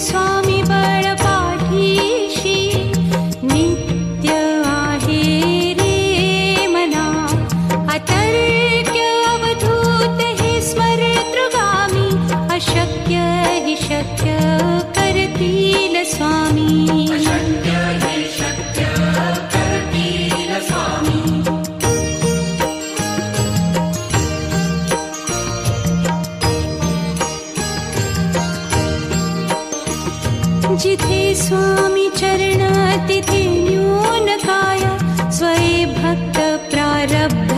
स्वामी बळपाठीशी नित्य रे मना. अतर्क्य अवधूत हे स्मरतृगामी अशक्य हि शक्य करतील स्वामी जिथे स्वामी चरणातिथे न्यूनकाया स्वये भक्त प्रारब्ध